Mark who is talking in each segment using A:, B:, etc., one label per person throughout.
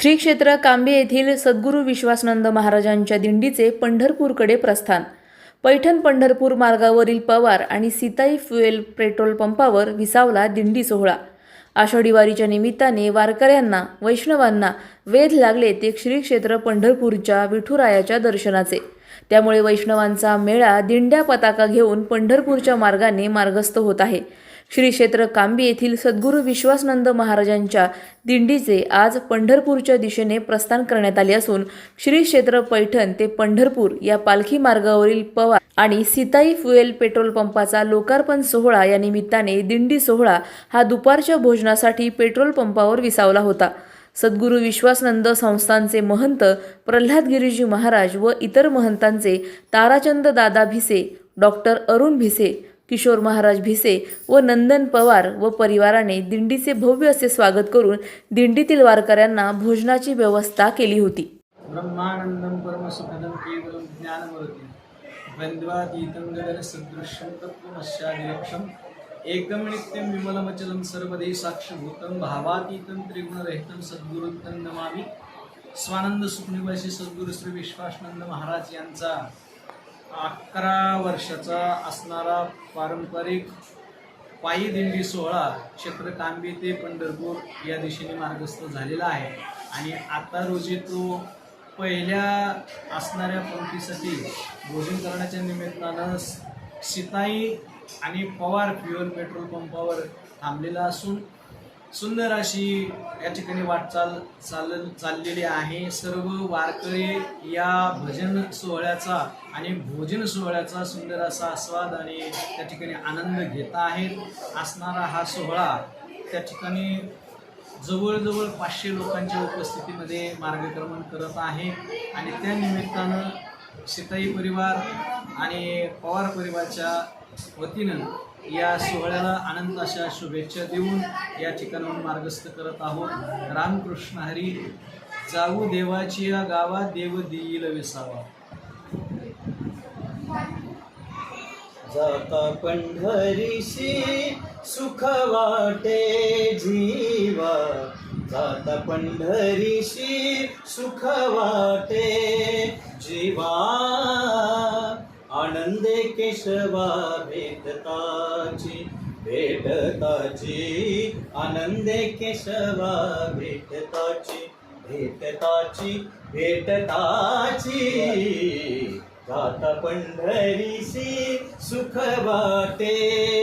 A: श्री क्षेत्र कांबे येथील सद्गुरू विश्वासनंद महाराजांच्या दिंडीचे पंढरपूरकडे प्रस्थान. पैठण पंढरपूर मार्गावरील पवार आणि सीताई फ्युएल पेट्रोल पंपावर विसावला दिंडी सोहळा. आषाढी वारीच्या निमित्ताने वारकऱ्यांना वैष्णवांना वेध लागले ते श्री क्षेत्र पंढरपूरच्या विठुरायाच्या दर्शनाचे. त्यामुळे वैष्णवांचा मेळा दिंड्या पताका घेऊन पंढरपूरच्या मार्गाने मार्गस्थ होत आहे. श्री क्षेत्र कांबी येथील सद्गुरू विश्वासनंद महाराजांच्या दिंडीचे आज पंढरपूरच्या दिशेने प्रस्थान करण्यात आले असून श्री क्षेत्र पैठण ते पंढरपूर या पालखी मार्गावरील पवार आणि सीताई फ्युएल पेट्रोल पंपाचा लोकार्पण सोहळा या निमित्ताने दिंडी सोहळा हा दुपारच्या भोजनासाठी पेट्रोल पंपावर विसावला होता. सद्गुरू विश्वासनंद संस्थांचे महंत प्रल्हाद गिरीजी महाराज व इतर महंतांचे ताराचंद दादा भिसे डॉक्टर अरुण भिसे किशोर महाराज भिसे व नंदन पवार व परिवाराने दिंडीचे भव्य असे स्वागत करून दिंडीतील वारकऱ्यांना भोजनाची व्यवस्था केली होती.
B: ब्रह्मानन्दं परमसुखदं केवलं ज्ञानमूर्ति। द्वन्द्वातीतं गगनसदृशं तत्त्वमस्यादिलक्षम् एकं नित्यं विमलमचलं सर्वदे साक्षभूतं भावातीतं त्रिगुणरहितं सद्गुरुत्तं नमामी स्वानंद सुखनिवासी सद्गुरु श्री विश्वासनंद महाराज यांचा अकरा वर्षाचा असणारा पारंपरिक पायी दिंडी सोहळा क्षेत्रकांबी ते पंढरपूर या दिशेने मार्गस्थ झालेला आहे. आणि आता रोजी तो पहिल्या असणाऱ्या पंक्तीसाठी भोजन करण्याच्या निमित्तानं सिताई आणि पवार फ्युअल पेट्रोल पंपावर थांबलेला असून सुंदर अशी या ठिकाणी वाटचाल चाल चाललेली आहे. सर्व वारकरी या भजन सोहळ्याचा आणि भोजन सोहळ्याचा सुंदर असा आस्वाद आणि त्या ठिकाणी आनंद घेत आहेत. असणारा हा सोहळा त्या ठिकाणी जवळजवळ पाचशे लोकांच्या उपस्थितीमध्ये मार्गक्रमण करत आहे. आणि त्या निमित्तानं सीताई परिवार आणि पवार परिवारच्या वतीनं या सोहळ्याला आनंद अशा शुभेच्छा देऊन या ठिकाणाहून मार्गस्थ करत आहोत. रामकृष्ण हरी जाऊ देवाची या गावात देव देईल विसावा.
C: जाता पंढरीशी सुख वाटे जीवा. जाता पंढरीशी सुख वाटे केशवा भेटताची भेटताची आनंदे केशवा भेटताची भेटताची. भेटताची जाता पंढरीशी सुख वाटे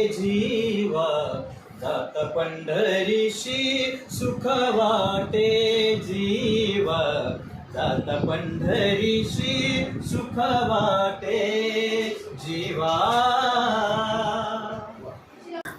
C: जीवा. जाता पंढरीशी सुख वाटे जीवा. जाता पंढरीशी सुख वाटे